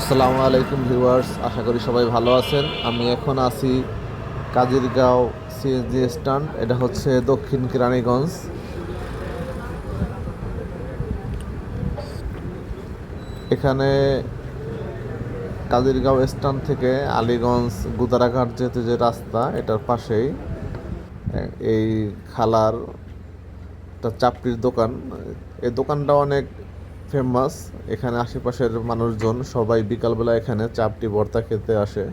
আসসালামু আলাইকুম ভিউয়ার্স, আশা করি সবাই ভালো আছেন। আমি এখন আছি কাজিরগাঁও সিএসজি স্ট্যান্ড এটা হচ্ছে দক্ষিণ কেরানীগঞ্জ। এখানে কাজিরগাঁও স্ট্যান্ড থেকে আলিগঞ্জ গুদারাঘাট যেতে যে রাস্তা, এটার পাশেই। এই খালার চাপড়ির দোকান। এই দোকানটা অনেক ফেমাস। এখানে আশেপাশের মানুষজন সবাই বিকালবেলা এখানে চাপটি ভর্তা খেতে আসে।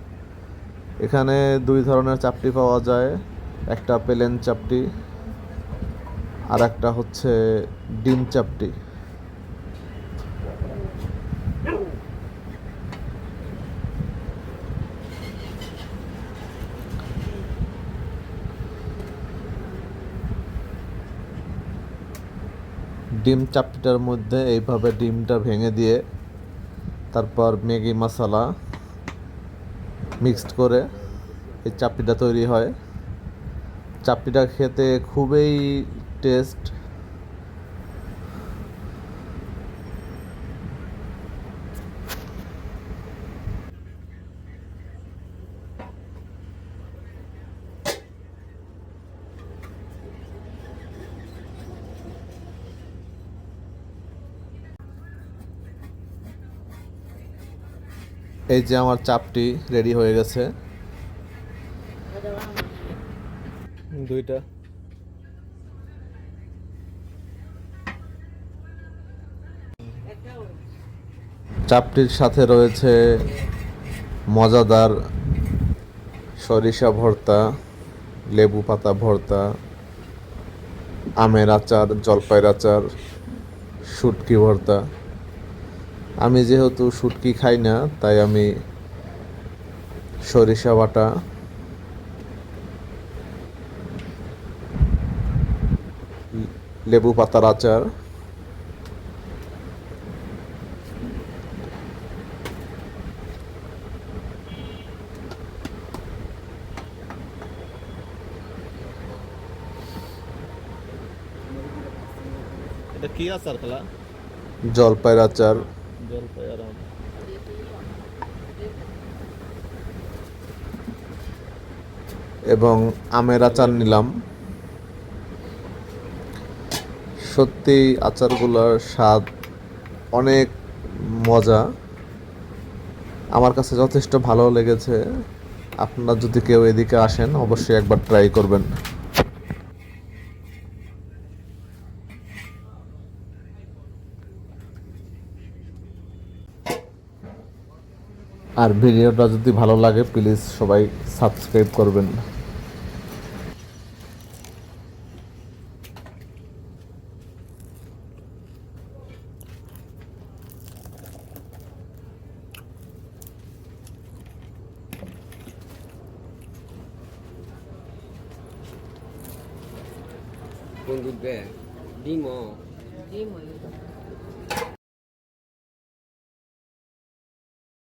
এখানে দুই ধরনের চাপটি পাওয়া যায়। একটা প্লেন চাপটি আর একটা হচ্ছে ডিম চাপটি। ডিম চাপটিটার মধ্যে এইভাবে ডিমটা ভেঙে দিয়ে তারপর ম্যাগি মশলা মিক্সড করে এই চাপটিটা তৈরি হয়। চাপটিটা খেতে খুবই টেস্ট এই যে আমার চাপটি রেডি হয়ে গেছে। দুইটা। চাপটির সাথে রয়েছে মজাদার সরিষা ভর্তা, লেবু পাতা ভর্তা, আমের আচার, জলপাইয়ের আচার, শুটকি ভর্তা। আমি যেহেতু শুটকি খাই না তাই আমি সরিষা বাটা। লেবু পাতার আচার। এটা কি আচার খেলা? জলপাইয়ের আচার। জলপাই আর আম। এবং আমের আচার নিলাম। সত্যি আচারগুলোর স্বাদ অনেক মজা। আমার কাছে যথেষ্ট ভালো লেগেছে। আপনারা যদি কেউ এদিকে আসেন, অবশ্যই একবার ট্রাই করবেন। আর ভিডিওটা যদি ভালো লাগে প্লিজ সবাই সাবস্ক্রাইব করবেন কোন দুধ বে ডিম ডিম।